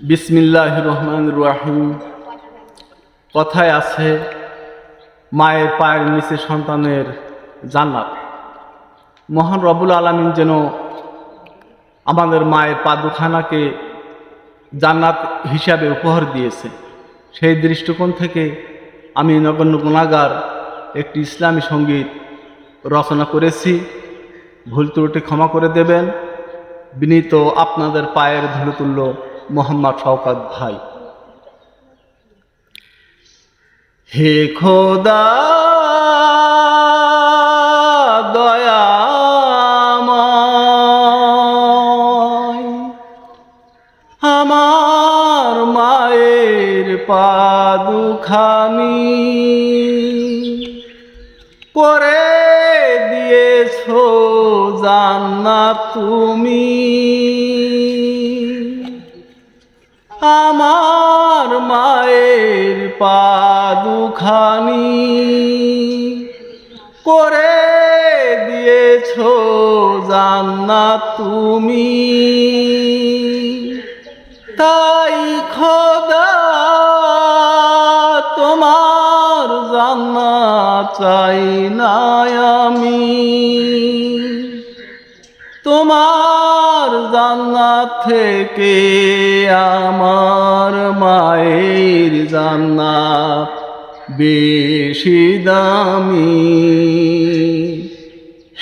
বিসমিল্লাহ রহমান রাহিম। কথায় আছে, মায়ের পায়ের নিচে সন্তানের জান্নাত। মহান রবুল আলমিন যেন আমাদের মায়ের পাদুখানাকে জান্নাত হিসাবে উপহার দিয়েছে। সেই দৃষ্টিকোণ থেকে আমি নগণ্য গুণাগার একটি ইসলামী সংগীত রচনা করেছি। ভুল ত্রুটি ক্ষমা করে দেবেন। বিনীত আপনাদের পায়ের ধুলতুল্য মোহাম্মদ শওকাত ভাই। হে খোদা দয়াময় আমার মায়ের পাদুখানি করে দিয়েছ জান্নাত তুমি। আমার মায়ের পাদুখানি করে দিয়েছ জান্নাত তুমি। তাই খোদা, তোমার জান্নাত চাই না আমি। তোমার জান্নাত থেকে আমার মায়ের জান্নাত বেশি দামি।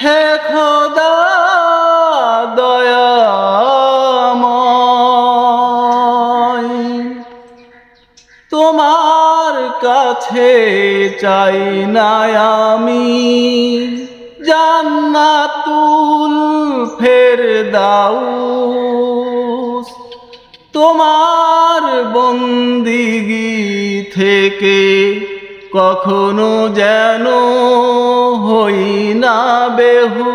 হে খোদা, দয়াময়, তোমার কাছে চাই না আমি দাও তোমার বন্দিগি থেকে কখনো যেন হই না বেহু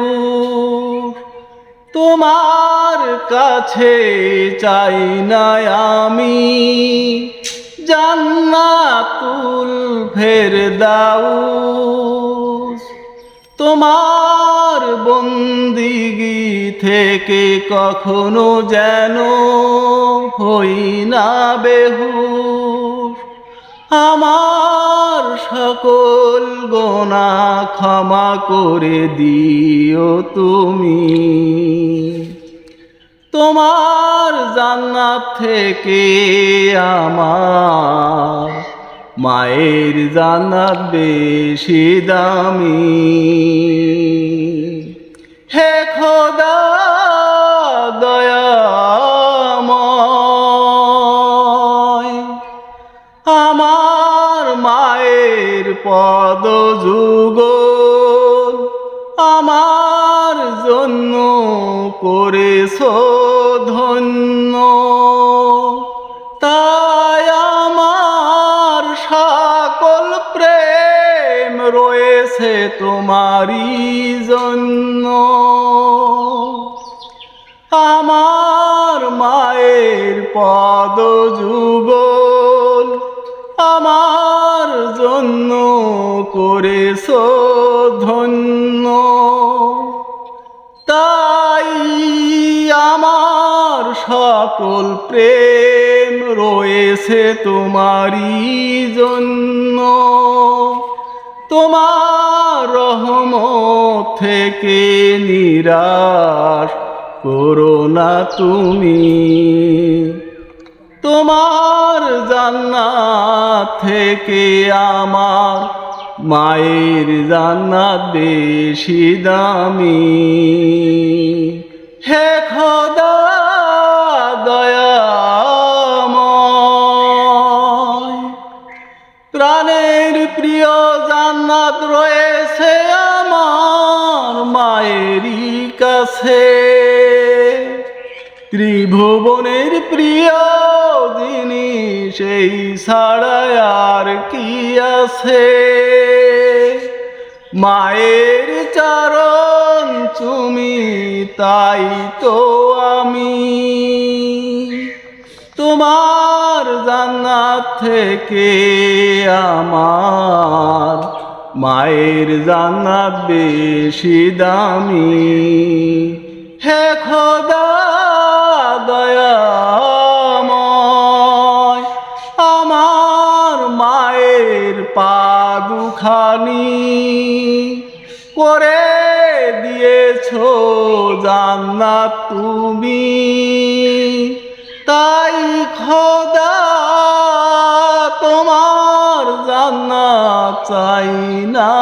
তোমার কাছে চাই না আমি জান্নাতুল ফের দাও তোমার বন্দিগি থেকে কখনো যেন হই না বেহু আমার সকল গোনা ক্ষমা করে দিও তুমি। তোমার জান্নাত থেকে আমার মায়ের জান্নাত বেশি দামি। পদ যুগল আমার জন্য করেছ ধন্য। তাই আমার সকল প্রেম রয়েছে তোমারই জন্য। আমার মায়ের পদ যুগল করেছ ধন্য তাই আমার সকল প্রেম রয়েছে তোমারই জন্য। তোমার রহম থেকে নিরাশ করো না তুমি। তোমার জান্নাত থেকে আমার মায়ের জান্নাত বেশি দামি। হে খোদা, দয়াময়। প্রাণের প্রিয় জান্নাত রয়েছে আমার মায়েরই কাছে। ত্রিভুবনের প্রিয় জিনিস এই ছাড়া আর কি আছে? মায়ের চরণ তুমি, তাই তো আমি। তোমার জান্নাত থেকে আমার মায়ের জান্নাত বেশি দামি। হে খোদা পাদুখানি করে দিয়েছ জান্নাত তুমি। তাই খোদা তোমার জান্নাত চাই না।